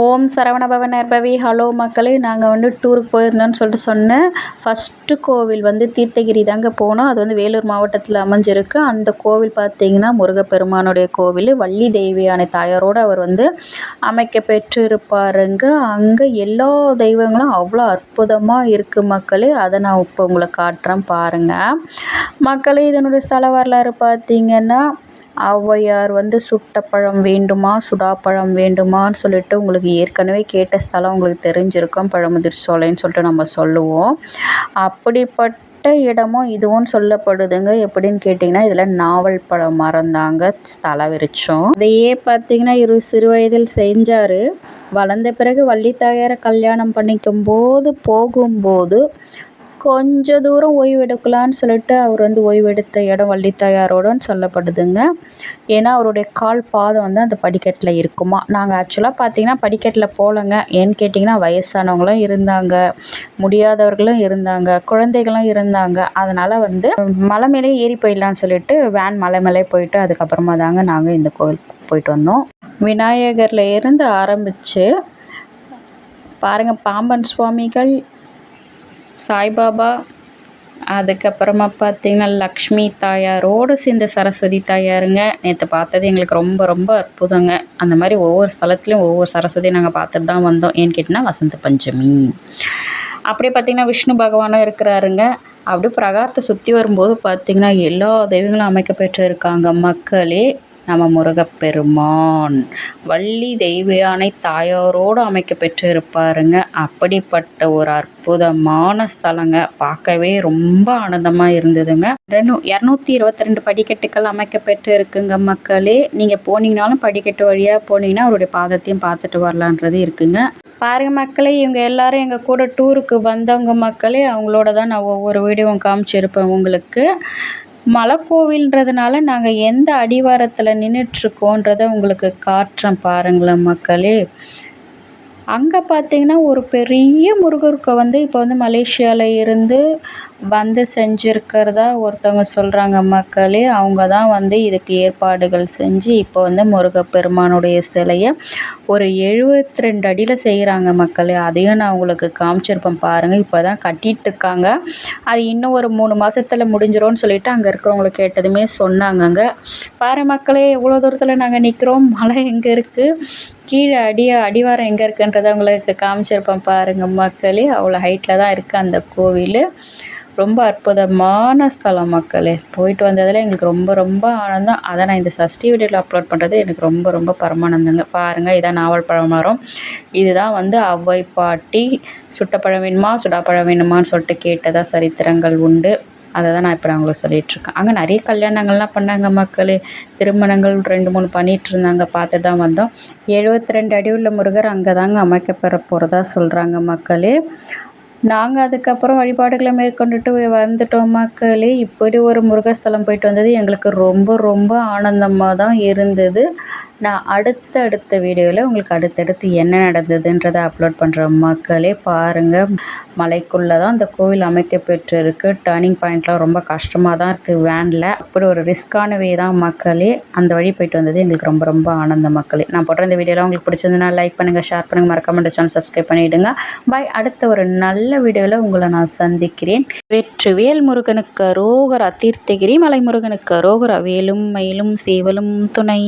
ஓம் Saravanabhava நர்பவி hello மக்களே நாங்கள் வந்து டூருக்கு போயிருந்தோம்னு சொல்லிட்டு சொன்னேன் ஃபஸ்ட்டு கோவில் வந்து தீர்த்தகிரி தாங்க போனோம். அது வந்து வேலூர் மாவட்டத்தில் அமைஞ்சிருக்கு. அந்த கோவில் பார்த்திங்கன்னா முருகப்பெருமானுடைய கோவில். வள்ளி தெய்வியான தாயாரோடு அவர் வந்து அமைக்க பெற்றிருப்பாருங்க. அங்கே எல்லா தெய்வங்களும் அவ்வளோ அற்புதமாக இருக்குது மக்களே. அதை நான் இப்போ உங்களை காட்டுறேன் பாருங்கள் மக்களே இதனுடைய ஸ்தல வரலாறு பார்த்திங்கன்னா ஔவையார் வந்து சுட்ட பழம் வேண்டுமா சுடாப்பழம் வேண்டுமான்னு சொல்லிட்டு உங்களுக்கு ஏற்கனவே கேட்ட ஸ்தலம் உங்களுக்கு தெரிஞ்சிருக்கும் பழமுதிர் சோலைன்னு சொல்லிட்டு நம்ம சொல்லுவோம். அப்படிப்பட்ட இடமும் இதுவும் சொல்லப்படுதுங்க. எப்படின்னு கேட்டிங்கன்னா இதில் நாவல் பழம் மறந்தாங்க தலை விரிச்சோம் இதையே அதையே பார்த்தீங்கன்னா இரு சிறு வயதில் செஞ்சார். வளர்ந்த பிறகு வள்ளித்தாயாரை கல்யாணம் பண்ணிக்கும் போது போகும்போது கொஞ்ச தூரம் ஓய்வெடுக்கலான்னு சொல்லிட்டு அவர் வந்து ஓய்வெடுத்த இடம் வள்ளித்தாயாரோடன்னு சொல்லப்படுதுங்க. ஏன்னா அவருடைய கால் பாதம் வந்து அந்த படிக்கட்டில் இருக்குமா? நாங்கள் ஆக்சுவலாக பார்த்தீங்கன்னா படிக்கட்டில் போகலங்க ஏன்னு கேட்டிங்கன்னா வயசானவங்களும் இருந்தாங்க. முடியாதவர்களும் இருந்தாங்க. குழந்தைகளும் இருந்தாங்க. அதனால் வந்து மலை மேலே ஏறி போயிடலான்னு சொல்லிட்டு வேன் மலை மேலே போயிட்டு அதுக்கப்புறமா தாங்க நாங்கள் இந்த கோவிலுக்கு போயிட்டு வந்தோம். விநாயகரில் இருந்து ஆரம்பித்து பாருங்கள் பாம்பன் சுவாமிகள் சாய்பாபா அதுக்கப்புறமா பார்த்திங்கன்னா லக்ஷ்மி தாயாரோடு சேர்ந்த சரஸ்வதி தாயாருங்க. நேற்று பார்த்தது எங்களுக்கு ரொம்ப ரொம்ப அற்புதங்க. அந்த மாதிரி ஒவ்வொரு ஸ்தலத்துலேயும் ஒவ்வொரு சரஸ்வதி நாங்கள் பார்த்துட்டு தான் வந்தோம். ஏன்னு கேட்டிங்கன்னா வசந்த பஞ்சமி. அப்படியே பார்த்திங்கன்னா விஷ்ணு பகவானும் இருக்கிறாருங்க. அப்படியே பிரகாரத்தை சுற்றி வரும்போது பார்த்திங்கன்னா எல்லா தெய்வங்களும் அமைக்கப்பெற்று இருக்காங்க மக்களே. நம்ம முருகப்பெருமான் வள்ளி தெய்வயானை தாயாரோடு அமைக்க பெற்றிருப்பாருங்க. அப்படிப்பட்ட ஒரு அற்புதமான ஸ்தலங்க. பார்க்கவே ரொம்ப ஆனந்தமாக இருந்ததுங்க. ரெண்டு இரநூத்தி இருபத்தி ரெண்டு படிக்கட்டுகள் அமைக்க பெற்று இருக்குங்க மக்களே. நீங்கள் போனீங்கனாலும் படிக்கட்டு வழியாக போனீங்கன்னா அவருடைய பாதத்தையும் பார்த்துட்டு வரலான்றது இருக்குங்க. பாருங்க மக்களே இவங்க எல்லாரும் எங்கள் கூட டூருக்கு வந்தவங்க மக்களே அவங்களோட தான் நான் ஒவ்வொரு வீடியோவும் காமிச்சிருப்பேன் உங்களுக்கு. மலைக்கோவில்ன்றதுனால நாங்கள் எந்த அடிவாரத்தில் நின்றுட்டுருக்கோன்றத உங்களுக்கு காட்டுறேன் பாருங்களேன் மக்களே. அங்கே பார்த்தீங்கன்னா ஒரு பெரிய முருகருக்கு வந்து இப்போ வந்து மலேசியாவில் இருந்து வந்து செஞ்சுருக்கிறதா ஒருத்தவங்க சொல்கிறாங்க மக்களே அவங்க தான் வந்து இதுக்கு ஏற்பாடுகள் செஞ்சு இப்போ வந்து முருகப்பெருமானுடைய சிலையை ஒரு எழுபத்தி ரெண்டு அடியில் செய்கிறாங்க மக்களே. அதையும் நான் உங்களுக்கு காமிச்சிருப்பேன் பாருங்கள் இப்போ தான் கட்டிகிட்ருக்காங்க அது இன்னும் ஒரு மூணு மாதத்துல முடிஞ்சிரும்னு சொல்லிட்டு அங்கே இருக்கிறவங்கள கேட்டதுமே சொன்னாங்கங்க. பாரு மக்களே எவ்வளோ தூரத்தில் நாங்கள் நிற்கிறோம் மலை எங்கே இருக்குது கீழே அடி அடிவாரம் எங்கே இருக்குன்றதை உங்களுக்கு காமிச்சிருப்பேன் பாருங்கள் மக்களே. அவ்வளோ ஹைட்டில் தான் இருக்குது அந்த கோவில். ரொம்ப அற்புதமான ஸ்தலம் மக்களே. போயிட்டு வந்ததில் எங்களுக்கு ரொம்ப ரொம்ப ஆனந்தம். அதை நான் இந்த சஷ்டி வீடியோவில் அப்லோட் பண்ணுறது எனக்கு ரொம்ப ரொம்ப பரமானந்தங்க. பாருங்கள் இதான் நாவல் பழம் மரம். இதுதான் வந்து அவ்வை பாட்டி சுட்டப்பழம் வேணுமா சுடாப்பழம் வேணுமான்னு சொல்லிட்டு கேட்டதாக சரித்திரங்கள் உண்டு. அதை தான் நான் இப்போ நான் உங்களுக்கு சொல்லிகிட்ருக்கேன் அங்கே நிறைய கல்யாணங்கள்லாம் பண்ணாங்க மக்கள். திருமணங்கள் ரெண்டு மூணு பண்ணிகிட்டு இருந்தாங்க. பார்த்து தான் வந்தோம். எழுபத்தி ரெண்டு அடி உள்ள முருகர் அங்கே தாங்க அமைக்கப்பெற போகிறதா சொல்கிறாங்க மக்களே. நாங்கள் அதுக்கப்புறம் வழிபாடுகளை மேற்கொண்டுட்டு வந்துட்டோம் மக்களே இப்படி ஒரு முருகஸ்தலம் போயிட்டு வந்தது எங்களுக்கு ரொம்ப ரொம்ப ஆனந்தமாக தான் இருந்தது. நான் அடுத்த அடுத்த வீடியோவில் உங்களுக்கு அடுத்தடுத்து என்ன நடந்ததுன்றதை அப்லோட் பண்ணுற மக்களே பாருங்கள் மலைக்குள்ளே தான் அந்த கோவில் அமைக்கப்பெற்றிருக்கு. டேர்னிங் பாயிண்ட்லாம் ரொம்ப கஷ்டமாக தான் இருக்குது வேனில் அப்படி ஒரு ரிஸ்க்கான வே தான் மக்களே அந்த வழி போயிட்டு வந்தது. எங்களுக்கு ரொம்ப ரொம்ப ஆனந்தம் மக்களே. நான் போடுற இந்த வீடியோலாம் உங்களுக்கு பிடிச்சிருந்ததுன்னா லைக் பண்ணுங்கள் ஷேர் பண்ணுங்கள் மறக்காம சேனல் சப்ஸ்கிரைப் பண்ணிவிடுங்க பாய் அடுத்த ஒரு நல்ல வீடியோவில் உங்களை நான் சந்திக்கிறேன். வெற்றிவேல் முருகனுக்கு ரோகரா தீர்த்தகிரி மலை முருகனுக்கு ரோகரா வேலும் மயிலும் சேவலும் துணை.